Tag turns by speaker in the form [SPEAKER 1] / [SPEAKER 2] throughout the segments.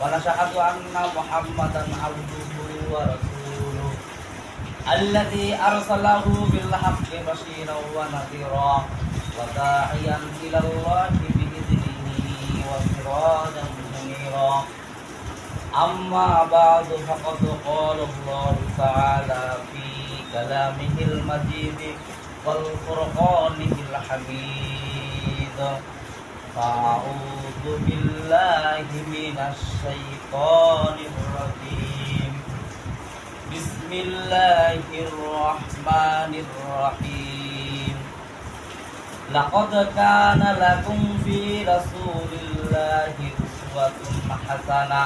[SPEAKER 1] ونشهد أن محمدا عبده ورسوله الذي أرسله بالحق بشيرا ونذيرا وداعيا إلى الله بإذنه وسراجا منيرا أما بعد فقد قال الله تعالى في كلامه المجيد والفرقانه الحميد فأعوذ بالله من الشيطان الرجيم بسم الله الرحمن الرحيم لقد كان لكم في رسول الله أسوة حسنة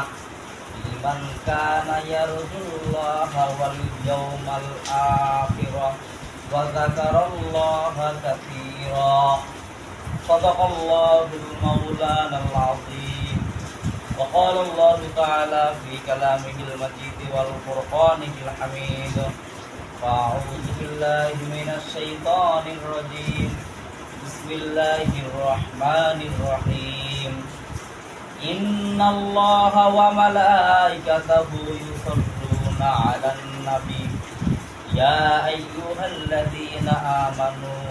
[SPEAKER 1] لمن كان يرجو الله واليوم الآخر وذكر الله كثيرا صدق الله المولانا العظيم وقال الله تعالى في كلامه المجيد والفرقانه الحميد فأعوذ بالله من الشيطان الرجيم بسم الله الرحمن الرحيم إن الله وملائكته يصلون على النبي يا أيها الذين آمنوا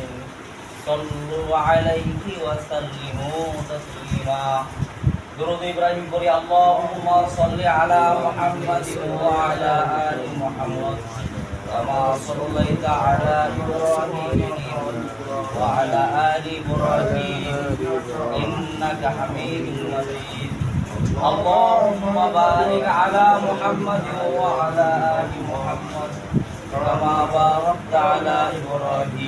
[SPEAKER 1] صلوا عليه وسلموا تسليما. درود إبراهيم قري اللهم صل على محمد وعلى آل محمد كما صليت على إبراهيم وعلى آل إبراهيم. إنك حميد مجيد. اللهم بارك على محمد وعلى آل محمد كما باركت على إبراهيم.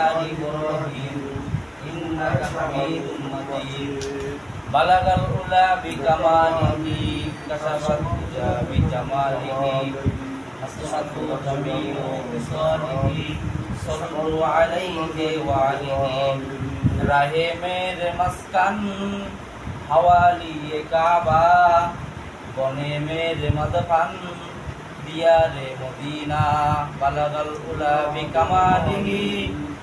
[SPEAKER 1] إنك حميد مجيد بلغ العلا بكماله كشف الدجى بجماله حسنت جميع خصاله صلوا عليه وعليه রাহে মেরে মস্কান হাওয়ালি কাবা বনে মেরে মদফান দিয়ারে মদিনা বালাগাল উলা বিকামালিহি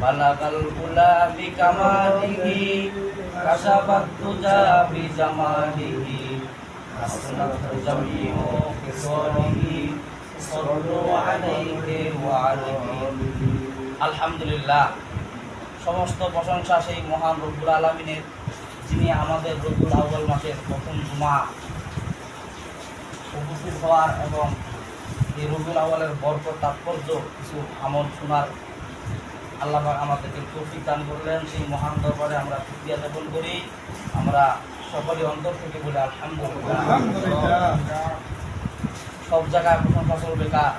[SPEAKER 1] বালাগাল উলা বিকামালিহি কাশাফাত তুজা বিজামালিহি হাসনাত জামিউ কিসালিহি সাল্লু আলাইহি আলিহি আলহামদুলিল্লাহ, সমস্ত প্রশংসা সেই মহান রব্বুল আলমিনের, যিনি আমাদের রব্বুল আউ্বাল মাসের প্রথম জুমা উপস্থিত হওয়ার এবং এই রবিউল আউ্বালের বরকত, তাৎপর্য, কিছু আমল শোনার আল্লাহ আমাদেরকে তৌফিক দান করলেন। সেই মহান দরবারে আমরা তৃতীয় যাপন করি। আমরা সকলে অন্তর থেকে বলি সব জায়গায় প্রশংসা চলবে কার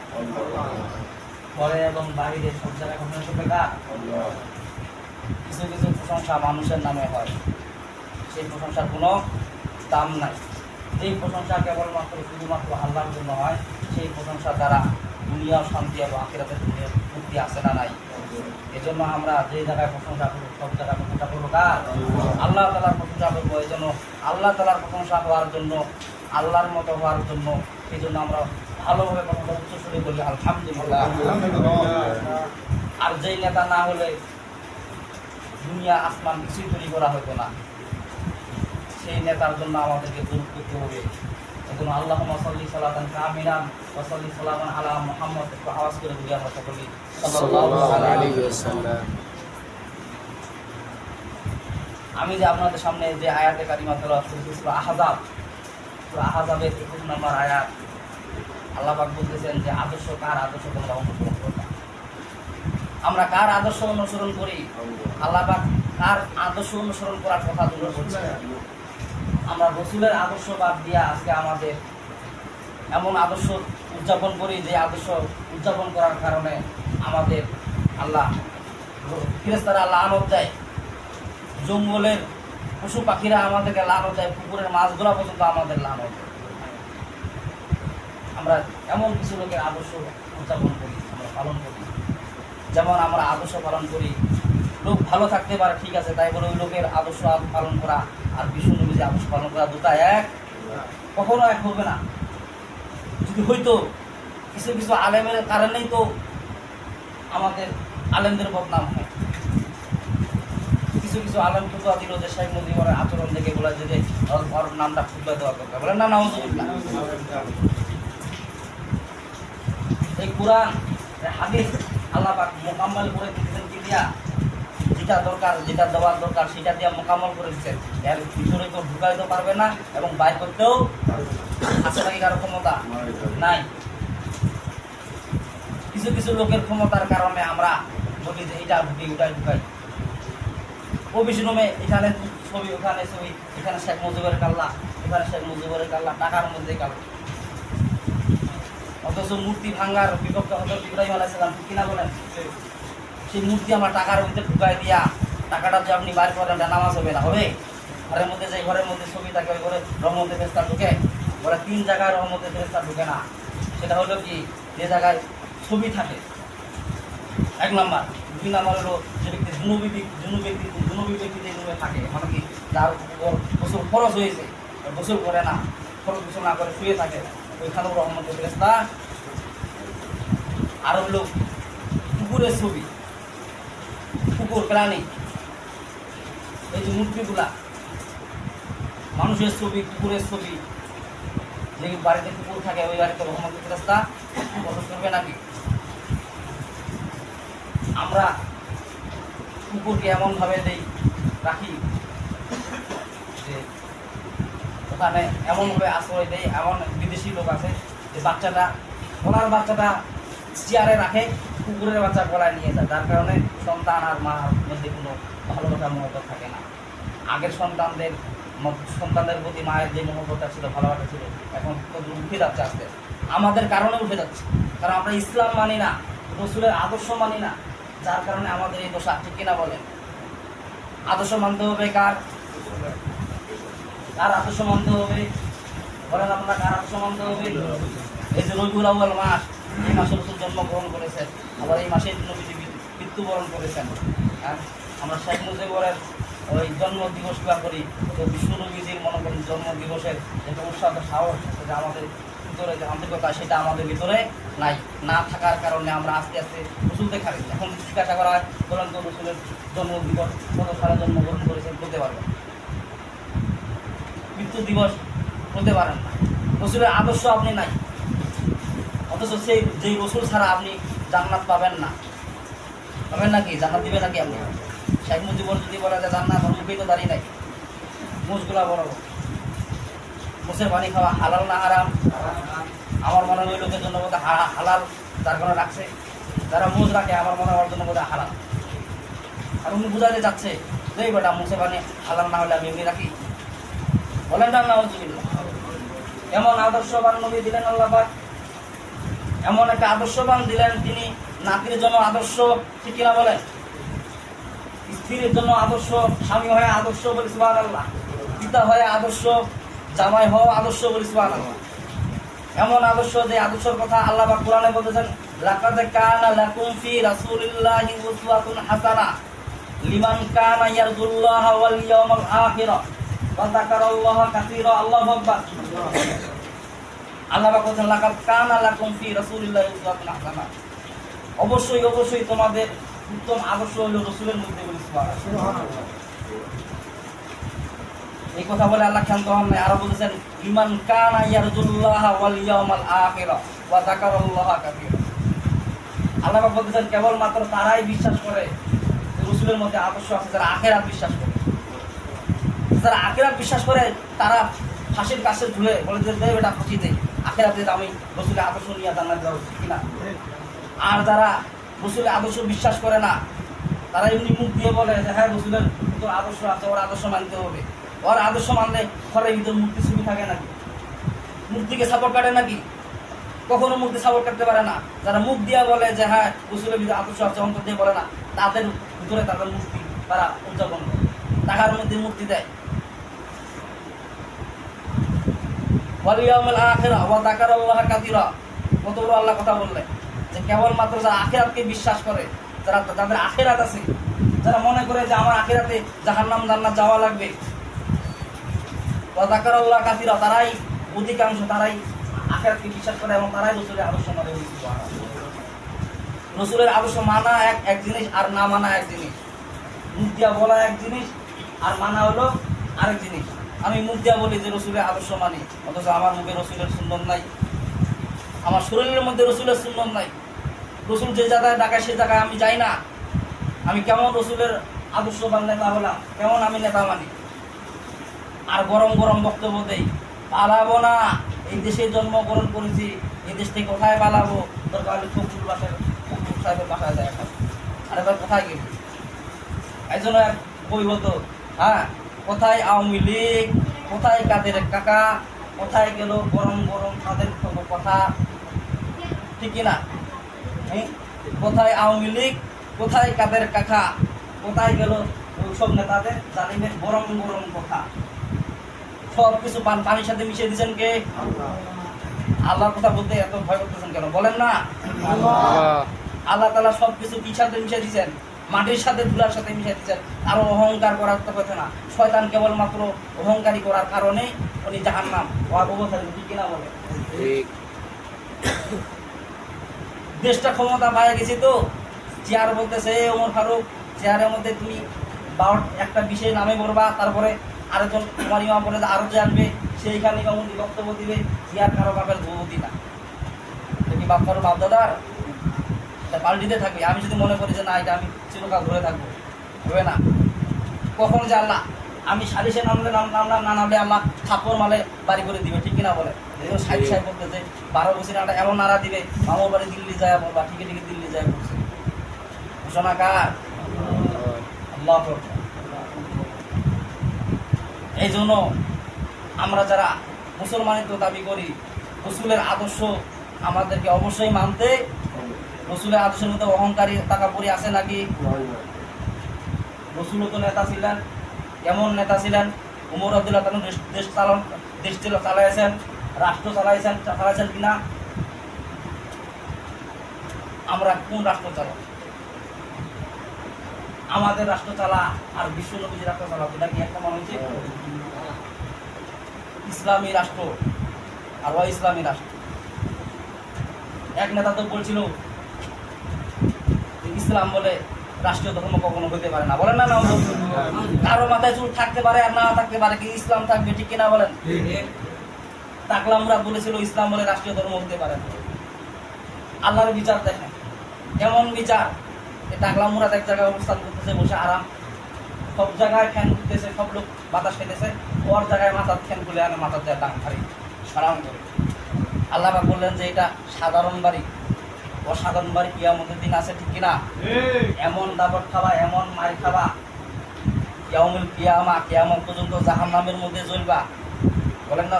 [SPEAKER 1] ঘরে এবং বাইরে সব জায়গায় প্রশংসা চলবে কার কিছু কিছু প্রশংসা মানুষের নামে হয়। সেই প্রশংসার কোনো দাম নাই। যেই প্রশংসা কেবলমাত্র, শুধুমাত্র আল্লাহর জন্য হয়। সেই প্রশংসা দ্বারা দুনিয়া শান্তি এবং আখিরাতের দুনিয়ার মুক্তি আসে না, নাই। এজন্য আমরা যে জায়গায় প্রশংসা করি সব জায়গায় প্রশংসা প্রশংসা করব কার? আল্লাহ তালার প্রশংসা করব। এই জন্য আল্লাহ তালার প্রশংসা হওয়ার জন্য, আল্লাহর মতো হওয়ার জন্য এই জন্য আমরা ভালোভাবে কথাটা উচ্চ সুরে বলি, আলহামদুলিল্লাহ। আর যেই নেতা না হলে দুনিয়া আসমান কিছুই তৈরি করা হতো না। সেই নেতার জন্য আমাদেরকে দূর করতে হবে। আল্লাহ সাল্লি সাল্লাতান কামিলান ওয়াসাল্লি সাল্লামান আলা মুহাম্মদ। একটু আওয়াজ করে দিই আমরা। আমি যে আপনাদের সামনে যে আয়াতে কারিমা সূরা আহজাব। আহজাবের 21 নম্বর আয়াত। আল্লাহ পাক বলতেছেন যে আদর্শ কার আদর্শ তোমরা অনুসরণ করবে আমরা কার আদর্শ অনুসরণ করি? আল্লাহ। পাক কার আদর্শ অনুসরণ করার কথা আমরা রসুলের আদর্শ বাদ দিয়ে আজকে আমাদের এমন আদর্শ উদযাপন করি যে আদর্শ উদযাপন করার কারণে আমাদের আল্লাহ ফিরেস্তারা আল্লাহ আনন্দ দেয়। জঙ্গলের পশু পাখিরা আমাদেরকে লানত দেয়, পুকুরের মাছগুলা পর্যন্ত আমাদের লানত দেয়। আমরা এমন কিছু লোকের আদর্শ উদযাপন করি, আমরা পালন করি। যেমন আমরা আদর্শ পালন করি, লোক ভালো থাকতে পারে, ঠিক আছে, তাই বলে ওই লোকের আদর্শ পালন করা আর বিষ্ণু নবী যে আদর্শ পালন করা দুটা এক, কখনো এক হবে না। যদি হইতো, কিছু কিছু আলেমের কারণেই তো আমাদের আলেমদের বদনাম হয়। কিছু কিছু আলেম ফুটুয়া দিল যে শেখ মুজিবুর আচরণ দেখে বলে যে ওর- নামটা ফুটুয়া দেওয়া দরকার বলে, না নাউজুবিল্লাহ এই কোরআন হাদিস আল্লাহ মোকাম্মল করে দিতেছেন কি দিয়া? যেটা দরকার, যেটা দেওয়ার দরকার, সেটা দিয়ে মোকাম্মল করে দিচ্ছেন। এর ভিতরে তো ঢুকাইতে পারবে না এবং বাইর করতেও নাকি কারও ক্ষমতা নাই। কিছু কিছু লোকের ক্ষমতার কারণে আমরা বলি যে এটা ঢুকি ওটাই ঢুকাই। রুমে এখানে ছবি, ওখানে ছবি, এখানে শেখ মুজিবুরের কাল্লা, এখানে শেখ মুজিবুরের কাল্লা টাকার মধ্যে কাল্লা। অথচ মূর্তি ভাঙ্গার বিপক্ষে হজরত ইব্রাহিম আলাইসালাম কিনা বলেন? সেই মূর্তি আমার টাকার ভিতরে ঢুকাই দিয়া, টাকাটা যে আপনি বাইর করেন নামাজ হবে না, হবে? ঘরের মধ্যে যে ঘরের মধ্যে ছবি থাকে, ওই ঘরে রহমতে ফেস্তা ঢুকে। ঘরে তিন জায়গায় রহমতে ফেস্তা ঢুকে না। সেটা হলো কি, যে জায়গায় ছবি থাকে, এক নম্বর। দুই নাম্বার হলো যে ব্যক্তি জুনুবি জুনু ব্যক্তি জুনুবি রুমে থাকে মানে কি, যার গোসল খরচ হয়েছে গোসল করে না খরচ গোসল না করে শুয়ে থাকে, ওইখানেও রহমত ফেরেস্তা আর হলো কুকুরের ছবি কুকুর, প্রাণী। এই যে মূর্তিগুলা, মানুষের ছবি, কুকুরের ছবি। যে বাড়িতে কুকুর থাকে, ওই বাড়িতে রহমত ফেরেস্তা বসত করবে নাকি? আমরা কুকুরকে এমনভাবে দেই, রাখি, যে ওখানে এমনভাবে আশ্রয় দেয়, এমন বিদেশি লোক আছে যে বাচ্চাটা, ওনার বাচ্চাটা চেয়ারে রাখে কুকুরের বাচ্চা গলায় নিয়ে যায়। যার কারণে সন্তান আর মার মধ্যে কোনো ভালোবাসা মহব্বত থাকে না। আগের সন্তানদের সন্তানদের প্রতি মায়ের যে মহব্বতটা ছিল, ভালোবাসা ছিল, এখন উঠে যাচ্ছে আস্তে। আমাদের কারণে উঠে যাচ্ছে। কারণ আমরা ইসলাম মানি না, রসুলের আদর্শ মানি না। যার কারণে আমাদের এই দোষা ঠিক কিনা বলেন? আদর্শ মানতে হবে কার? কার আদর্শ মানতে হবে? বলেন আপনারা, কার আদর্শ মানতে হবে? এই যে রবিউল আউ্বাল মাস। এই মাসে রসুল জন্মগ্রহণ করেছেন, আবার এই মাসে নবীজি মৃত্যুবরণ করেছেন। হ্যাঁ আমরা শেখ মুজিবুরের ওই জন্মগুলা করি, তো বিশ্ব নবীজির মনে করেন জন্ম দিবসের যে উৎসাহ, সাহস সেটা আমাদের ভিতরে যে আন্তরিকতা, সেটা আমাদের ভিতরে নাই। না থাকার কারণে আমরা আস্তে আস্তে রসুল দেখারি এখন জিজ্ঞাসা করা হয়, বলেন তো রসুলের জন্ম দিবস কত সালে জন্মগ্রহণ করেছেন, বলতে পারবেন মৃত্যু দিবস বলতে পারেন না। রসুলের আদর্শ আপনি নাই। অথচ সেই যেই রসুল ছাড়া আপনি জান্নাত পাবেন না। পাবেন নাকি? জান্নাত দিবে নাকি আপনি? শেখ মুজিবুর যদি বলে যায় জান্নাত ওর মুখেই তো দাঁড়িয়ে নাই। মুখগুলা বড়। মুখের পানি খাওয়া হালাল না হারাম? আমার মনে হয় লোকের জন্য হা- হালাল তার কারণে রাখছে, যারা মুজ রাখে, আমার মনে হওয়ার জন্য বোধহয় হালাল। আর উনি বুঝাতে যাচ্ছে যে বেটা মুখে পানি হালাল না হলে আমি এমনি রাখি। বলেন না না এমন আদর্শবান নবী দিলেন আল্লাহ এমন একটা আদর্শবান দিলেন তিনি, নাতির জন্য আদর্শ, ঠিক কিনা বলেন? স্ত্রীর জন্য আদর্শ, স্বামী হয়ে আদর্শ বলি সুবাহ আল্লাহ পিতা হয়ে আদর্শ, জামাই হওয়া আদর্শ বলি সুবাহ আল্লাহ এমন আদর্শ যে আদর্শের কথা আল্লাহ বা কোরআনে বলতেছেন, লাকাদ কানা লাকুম ফি রাসূলিল্লাহি উসওয়াতুন হাসানা, লিমান কানা ইয়ারজুল্লাহ ওয়াল ইয়াউমাল আখিরা, ওয়া যাকারাল্লাহ কাসীরা, আল্লাহু আকবার। অবশ্যই অবশ্যই তোমাদের উত্তম আদর্শ হলো রসুলের মধ্যে এই কথা বলে আল্লাহ ক্ষান্ত হন আরও বলেছেন ইমান আখিরা আল্লাহ বলতেছেন কেবল মাত্র তারাই বিশ্বাস করে রসুলের মধ্যে আদর্শ আছে, যারা আখেরাত বিশ্বাস করে। যারা আখেরাত বিশ্বাস করে, তারা ফাঁসির কাছে ঝুলে বলে যে এটা ফাঁসিতে আখেরাতে আমি রসুলের আদর্শ নিয়ে জান্নাত দেওয়া উচিত কিনা? আর যারা রসুলের আদর্শ বিশ্বাস করে না, তারা এমনি মুখ দিয়ে বলে যে হ্যাঁ রসুলের তোর আদর্শ আছে, ওর আদর্শ মানতে হবে। ওর আদর্শ মানলে ঘরের ভিতর মূর্তি ছবি থাকে নাকি? মূর্তিকে সাপোর্ট কাটে নাকি? কখনো মূর্তি সাপোর্ট করতে পারে না। যারা মুখ দিয়ে বলে যে হ্যাঁ রসুলের ভিতরে আদর্শ আছে, অন্তর দিয়ে বলে না, তাদের ভিতরে তাদের মূর্তি তারা উদযাপন করে। টাকার মধ্যে মূর্তি দেয়। ওয়ালিয়াউমিল আখিরা ওয়া যাকারাল্লাহ কাসীরা। কত বড় আল্লাহ কথা বললেন যে কেবলমাত্র যারা আখিরাতকে বিশ্বাস করে, যারা যাদের আখিরাত আছে, যারা মনে করে যে আমার আখিরাতে জাহান্নাম জান্নাত যাওয়া লাগবে। ওয়া যাকারাল্লাহ কাসীরা, তারাই অধিকাংশ, তারাই আখিরাতকে বিশ্বাস করে এবং তারাই রসুলের আদর্শ মানে রসুলের আদর্শ মানা এক এক জিনিস আর না মানা এক জিনিস। মুখ দিয়া বলা এক জিনিস, আর মানা হলো আরেক জিনিস। আমি মুখ দিয়া বলি যে রসুলের আদর্শ মানি, অথচ আমার মুখে রসুলের সুন্দর নাই। আমার শরীরের মধ্যে রসুলের সুন্দর নাই। রসুল যে জায়গায় ডাকায় সে জায়গায় আমি যাই না। আমি কেমন রসুলের আদর্শবান নেতা হলাম, কেমন আমি নেতা মানি? আর গরম গরম বক্তব্য দেই, পালাবো না। এই দেশে জন্মগ্রহণ করেছি, এই দেশ থেকে কোথায় পালাবো? দরকার হলে ফখরুল বাসায় ফখরুল সাহেবের বাসায় যায় আর এবার কোথায় গেলি? এই জন্য এক বই হতো হ্যাঁ? কোথায় আওয়ামী লীগ কোথায় কাদের কাকা কোথায় গেল গরম গরম তাদের কথা? ঠিক না? কোথায় আওয়ামী লীগ কোথায় কাদের কাকা কোথায় গেল সব নেতাদের জালিমের গরম গরম কথা? সব কিছু পান পানির সাথে মিশিয়ে দিচ্ছেন কে? আল্লাহর কথা বলতে এত ভয় করতেছেন কেন? বলেন না। আল্লাহ। তালা সব কিছু কি সাথে মিশিয়ে দিচ্ছেন মাটির সাথে ধুলার সাথে মিশিয়ে দিচ্ছেন আরও অহংকার করার তো কথা না। শয়তান কেবলমাত্র অহংকারী করার কারণে উনি যাহার নাম অবস্থায় ঠিক কিনা বলে। দেশটা ক্ষমতা পাওয়া গেছে তো চেয়ার বলতেছে ওমর ফারুক চেয়ারের মধ্যে তুমি বারো একটা বিষয় নামে বলবা তারপরে আরেকজন তোমার ইমাম বলে যে আরও যে আনবে সেইখানে বক্তব্য দিবে চেয়ার কারও বাপের ভূমতি না। বাপ কারও বাপ দাদার তা পাল্টিতে থাকবে। আমি যদি মনে করি যে না, এটা আমি চিরকাল ধরে থাকব। হবে না। কখন যে আল্লাহ আমি সালিশে নামলে নাম নামলাম না নামলে আল্লাহ থাপ্পর মালে বাড়ি করে দিবে, ঠিক কিনা বলে এরকম সাইড সাহেব বলতেছে, বারো বছর একটা এমন নাড়া দিবে, মামুর বাড়ি দিল্লি যায় বলবা, ঠিকই ঠিকই দিল্লি যায় বলছে। ঘোষণা কার? এই জন্য আমরা যারা মুসলমানিত্ব দাবি করি, রসুলের আদর্শ আমাদেরকে অবশ্যই মানতে রসুলের আদর্শের মধ্যে অহংকারী টাকা পরি আছে নাকি? রসুলও তো নেতা ছিলেন কেমন নেতা ছিলেন, উমর আব্দুল্লাহ তালুন দেশ চালন, দেশ চালাইছেন, রাষ্ট্র চালাইছেন চালাইছেন কিনা? আমরা কোন রাষ্ট্র চালক আমাদের রাষ্ট্র চালা আর বিশ্ব নবীজি রাষ্ট্র চালা এটা কি একটা মনে হচ্ছে? ইসলামী রাষ্ট্র, আর ইসলামী রাষ্ট্র। এক নেতা তো বলছিল যে ইসলাম বলে রাষ্ট্রীয় ধর্ম কখনো হইতে পারে না। বলেন না না কারও মাথায় চুল থাকতে পারে আর না থাকতে পারে, কি ইসলাম থাকবে, ঠিক কিনা বলেন? তাকলামরা বলেছিল ইসলাম বলে রাষ্ট্রীয় ধর্ম হতে পারে আল্লাহর বিচার দেখেন। কেমন বিচার? এই এক জায়গায় অবস্থান করতেছে, বসে আরাম। সব জায়গায় ফ্যান ঘুরতেছে সব লোক বাতাস খেতেছে। ওর জায়গায় মাথার ফ্যান খুলে আনে, মাথার জায়গায় টাং ফাড়ি সারাম করে। আল্লাহ বললেন যে এটা সাধারণ বাড়ি। অসাধারণ বাড়ি কিয়ামতের দিন আছে ঠিক কিনা? এমন দাবট খাবা এমন মার খাবা। ইয়ামুল কিয়ামা কিয়ামত পর্যন্ত জাহান্নামের মধ্যে জ্বলবা। বলেন না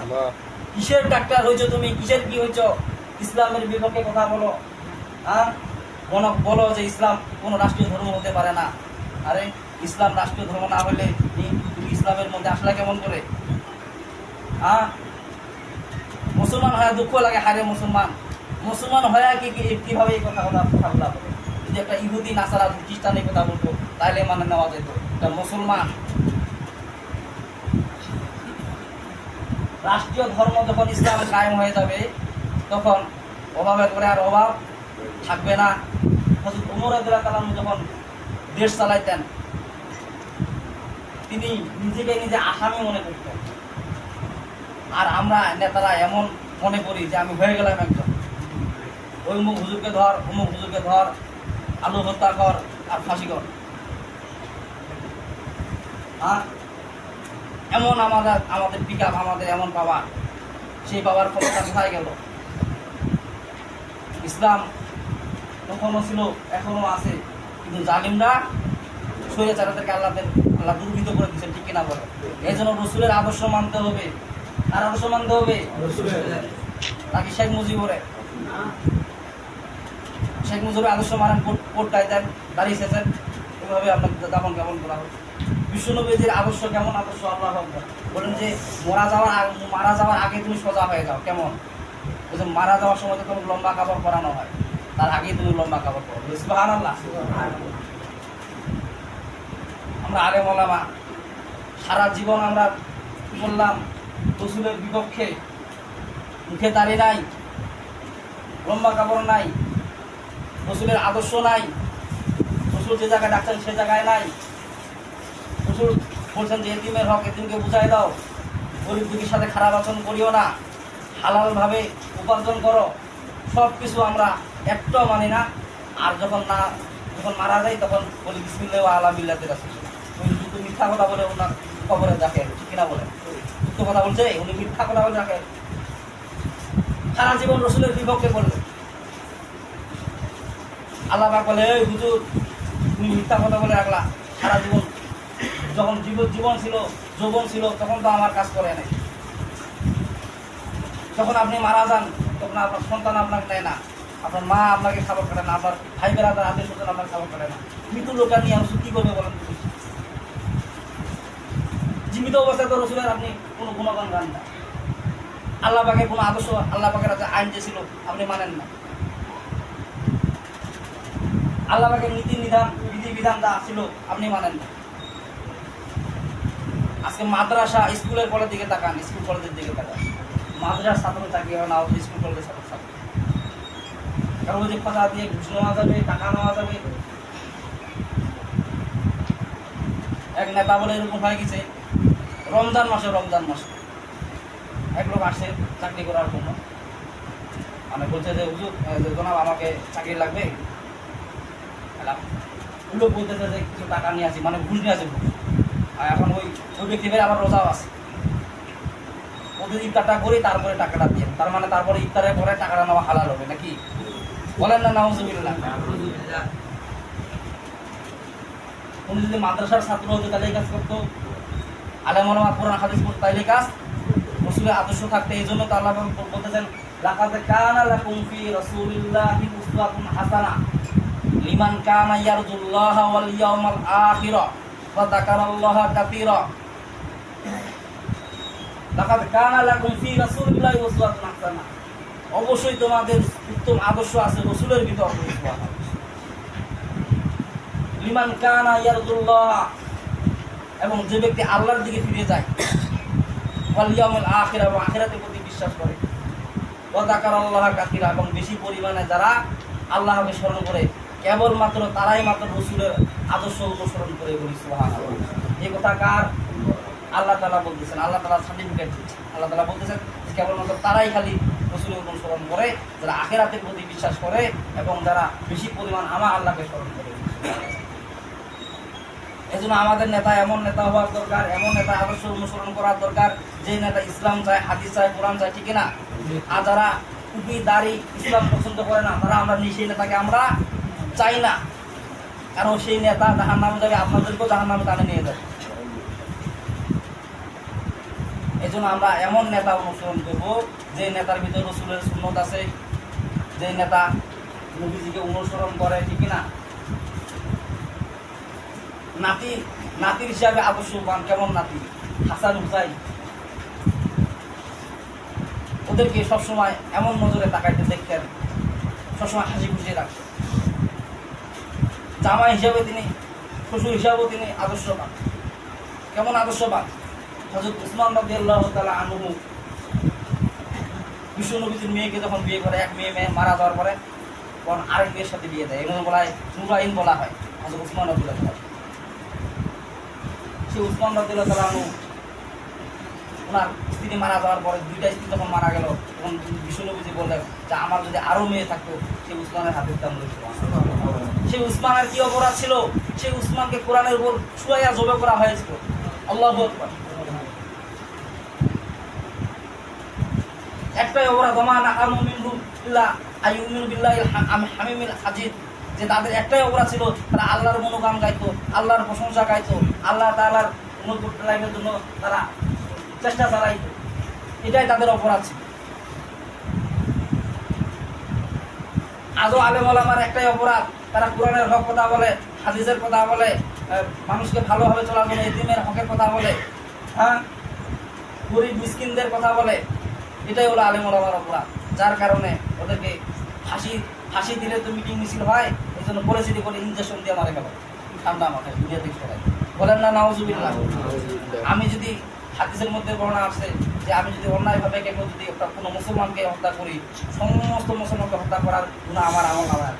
[SPEAKER 2] আল্লাহ
[SPEAKER 1] কিসের ডাক্তার হয়েছো তুমি? কিসের কি হয়েছো ইসলামের বিপক্ষে কথা বলো। হ্যাঁ? কোনো বলো যে ইসলাম কোনো রাষ্ট্রীয় ধর্ম হতে পারে না। আরে ইসলাম রাষ্ট্রীয় ধর্ম না হলে তুমি ইসলামের মধ্যে আসলে কেমন করে? হ্যাঁ? মুসলমান হয়ে দুঃখ লাগে হারে মুসলমান। মুসলমান হয়ে কি কীভাবে এই কথা কথা কথাগুলা বলে যদি একটা ইহুদি, নাসারা খ্রিস্টানের কথা বলতো তাহলে মানে নেওয়া যেত। একটা মুসলমান। রাষ্ট্রীয় ধর্ম যখন ইসলাম কায়েম হয়ে যাবে, তখন অভাবের করে আর অভাব থাকবে না। হজরত উমর আদুল্লাহ কালাম যখন দেশ চালাইতেন, তিনি নিজেকে নিজে আসামি মনে করতেন। আর আমরা নেতারা এমন মনে করি যে আমি হয়ে গেলাম একজন। ওই মুখ হুজুরকে ধর অমুক হুজুরকে ধর আলু হত্যা কর আর ফাঁসি কর। হ্যাঁ এমন আমাদের আমাদের পিক আমাদের এমন পাওয়ার সেই পাওয়ার ক্ষমতা কোথায় গেল? ইসলাম তখনও ছিল এখনও আছে কিন্তু জালিমরা স্বৈরাচারদেরকে আল্লাহদের আল্লাহ দুর্বৃত করে দিচ্ছেন ঠিক কিনা বলে? এই জন্য রসুলের আদর্শ মানতে হবে। আর আদর্শ মানতে হবে? নাকি শেখ মুজিবরে শেখ মুজিবের আদর্শ মানেন কোট কায়দান দাঁড়িয়ে এসেছেন। এভাবে আপনার দাপন কেমন করা হবে বিশ্বনবীজির আদর্শ কেমন আদর্শ? আল্লাহ। বলেন যে, মারা যাওয়ার মারা যাওয়ার আগে তুমি সোজা হয়ে যাও, কেমন? মারা যাওয়ার সময় তো লম্বা কাপড় পরানো হয়। তার আগেই তুমি লম্বা কাপড় পরো। সুবাহান আল্লাহ আমরা আরে মলামা সারা জীবন আমরা বললাম রসুলের বিপক্ষে মুখে দাঁড়িয়ে নাই, লম্বা কাপড় নাই রসুলের আদর্শ নাই। রসুল যে জায়গায় ডাকছেন সে জায়গায় নাই। রসুল বলছেন যে এতিমের হক এতিমকে বুঝাই দাও। গরিব দুঃখীর সাথে খারাপ আচরণ করিও না। হালালভাবে উপার্জন করো। সব কিছু আমরা একটাও মানি না। আর যখন না, যখন মারা যায়, তখন বলি বিসমিল্লাহ আলা মিল্লাতের আছে। ওই কিন্তু মিথ্যা কথা বলে ওনার কবরে দেখে ঠিক কিনা বলে সত্য কথা বলছে? উনি মিথ্যা কথা বলে রাখে সারা জীবন রসুলের বিপক্ষে বললেন আল্লাহ বলে, এই হুজুর, তুমি মিথ্যা কথা বলে রাখলা। সারা জীবন, যখন জীবন জীবন ছিল, যৌবন ছিল, তখন তো আমার কাজ করে নাই। যখন আপনি মারা যান, তখন আপনার সন্তান আপনাকে নেয় না। আপনার মা আপনাকে খাবার করে না। আপনার ভাই বেড়াদার আত্মীয় স্বজন আপনাকে খাবার করে না। মৃত্যু লোকের নিয়ে রসুল কি করবে বলেন জীবিত অবস্থায় তো রসুলের আপনি কোনো গুণগান গান না। আল্লাহ পাকে কোনো আদর্শ, আল্লাহ পাকের আইন যে ছিল আপনি মানেন না। আল্লাহ পাকের নীতি নিধান বিধি বিধান যা ছিল, আপনি মানেন না। আজকে মাদ্রাসা স্কুলের কলের দিকে তাকান, স্কুল কলেজের দিকে তাকান। মাদ্রাসার ছাত্র চাকরি হয় না স্কুল কলেজের ছাত্র চাকরি কারণ ওই যে কথা দিয়ে ঘুষ নেওয়া যাবে, টাকা নেওয়া যাবে। এক নেতা বলে এরকম হয়ে গেছে, রমজান মাসে রমজান মাসে। এক লোক আসে চাকরি করার জন্য। মানে বলছে যে, হুজুর জনাব, আমাকে চাকরি লাগবে? ওই বলতেছে যে কিছু টাকা নিয়ে আসি মানে ঘুষ নিয়ে আসি আর এখন ওই ওই ব্যক্তি ভাই আবার রোজাও আছে। ওদের ইফতারটা করি তারপরে টাকাটা দিয়ে তার মানে তারপরে ইফতারের পরে টাকাটা নেওয়া হালাল হবে নাকি? বলেন না নাউজুবিল্লাহ। উনি যদি মাদ্রাসার ছাত্র হতো তাহলে কাজ করতো। আলেমা কোরআন হাদিস পড়তো তাইলে কাজ। রসুলের আদর্শ থাকতে এই জন্য তো আল্লাহ বলতেছেন লাকাদ কানা লাকুম ফি রাসূলিল্লাহি উসওয়াতুন হাসানা। লিমান কানা ইয়ারজুল্লাহ ওয়াল ইয়াউমাল আখিরা ওয়া যাকারাল্লাহা কাসীরা। লাকাদ কানা লাকুম ফি রাসূলিল্লাহি উসওয়াতুন হাসানা। অবশ্যই তোমাদের উত্তম আদর্শ আছে রসুলের ভিতর এবং যে ব্যক্তি আল্লাহর দিকে ফিরে যায়, ওয়াল ইয়াউমুল আখির এবং আখিরাতের প্রতি বিশ্বাস করে। ওয়া যাকারাল্লাহ কাসীরা এবং বেশি পরিমাণে যারা আল্লাহকে স্মরণ করে কেবলমাত্র তারাই মাত্র রসুলের আদর্শ অনুসরণ করে বলি, সুবহানাল্লাহ। এই কথা কার? আল্লাহ তালা বলতেছেন, আল্লাহ তালা সার্টিফিকেট দিচ্ছেন আল্লাহ তালা বলতেছেন যে কেবলমাত্র তারাই খালি রসুলের অনুসরণ করে, যারা আখেরাতের প্রতি বিশ্বাস করে এবং যারা বেশি পরিমাণ আমার আল্লাহকে স্মরণ করে। এই জন্য আমাদের নেতা এমন নেতা হওয়ার দরকার, এমন নেতা আদর্শ অনুসরণ করার দরকার, যে নেতা ইসলাম চায়, হাদিস চায়, কোরআন চায়, ঠিক না? আর যারা টুপি দাড়ি ইসলাম পছন্দ করে না, তারা আমরা নিই সেই নেতাকে আমরা চাই না। কারণ সেই নেতা জাহান নামে যাবে আপনাদেরকেও জাহান নামে টানে নিয়ে যাবে। এই জন্য আমরা এমন নেতা অনুসরণ করব, যে নেতার ভিতরে রসুলের সুন্নত আছে, যে নেতা নবীজিকে অনুসরণ করে, ঠিক না নাতি নাতির হিসাবে আদর্শবান কেমন নাতি? হাসান হুসাই ওদেরকে সবসময় এমন নজরে তাকাইতে দেখতেন, সবসময় হাসি খুশি রাখতেন। জামাই হিসাবে তিনি, শ্বশুর হিসাবেও তিনি আদর্শবান। কেমন আদর্শবান? হজরত উসমান রবি আল্লাহ তালা আনহু। বিশ্ব নবীজির মেয়েকে যখন বিয়ে করে, এক মেয়ে মেয়ে মারা যাওয়ার পরে তখন আরেক মেয়ের সাথে বিয়ে দেয়। এমন বলা হয় নুরাইন বলা হয় হজরত উসমান রবি আল্লাহ সে উসমান রবি আল্লাহ তালা আনহু, ওনার স্ত্রী মারা যাওয়ার পরে দুইটা স্ত্রী যখন মারা গেল, তখন বিশ্বনবীজি বললেন যে, আমার যদি আরও মেয়ে থাকতো, সে উসমানের হাতের দাম সেই উসমানের কি অপরাধ ছিল? সেই উসমানকে কোরআনের উপর ছুয়াইয়া জবে করা হয়েছিল। আল্লাহ একটাই অপরাধ মিনহু ইল্লা আইয়ুমিনু বিল্লাহি হামিমিল হাজিদ যে তাদের একটাই অপরাধ ছিল, তারা আল্লাহর মনোগান গাইতো, আল্লাহর প্রশংসা গাইতো, আল্লাহ তাআলার অনুগ্রহ লাইনের জন্য তারা চেষ্টা চালাইতো। এটাই তাদের অপরাধ ছিল। আজও আলেম আমার একটাই অপরাধ। তারা কোরআনের হক কথা বলে, হাদিসের কথা বলে মানুষকে ভালোভাবে চলার জন্য এতিমের হকের কথা বলে হ্যাঁ? গরিব মিসকিনদের কথা বলে। এটাই হলো আলেম আমার অপরাধ। যার কারণে ওদেরকে ফাঁসি ফাঁসি দিলে তো মিটিং মিছিল হয় এই জন্য পরিস্থিতি করে ইঞ্জেকশন দিয়ে মারে গেল ঠান্ডা মাথায় দুনিয়া থেকে বলেন না, নাউজুবিল্লাহ। আমি যদি হাদিসের মধ্যে বর্ণনা আছে যে আমি যদি অন্যায়ভাবে কেউ যদি কোনো মুসলমানকে হত্যা করি, সমস্ত মুসলমানকে হত্যা করার গুণা আমার আমল আমার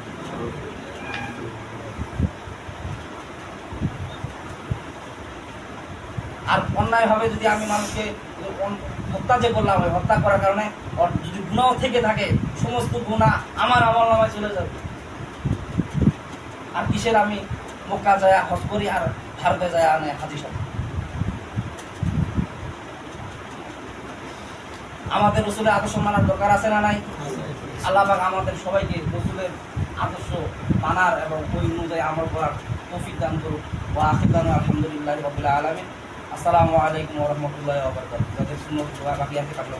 [SPEAKER 1] আর অন্যায়ভাবে যদি আমি মানুষকে হত্যা যে করলাম হত্যা করার কারণে যদি গুণাও থেকে থাকে, সমস্ত গুণা আমার আমল নামায় চলে যাবে। আর কিসের আমি মক্কা যায় হজ করি আর ভারতে যায় আনে হাজি সাহেব আমাদের রসুলের আদর্শ মানার দরকার আছে না নাই? আল্লাহ আমাদের সবাইকে রসুলের আদর্শ মানার এবং ওই অনুযায়ী আমল করার তৌফিক দান করুক। ও আখির দান আলহামদুলিল্লাহ রবিল্লা আলমিন। আসসালামু আলাইকুম রহমতুল্লাহ যাদের শূন্য বাকি আছে কাটলো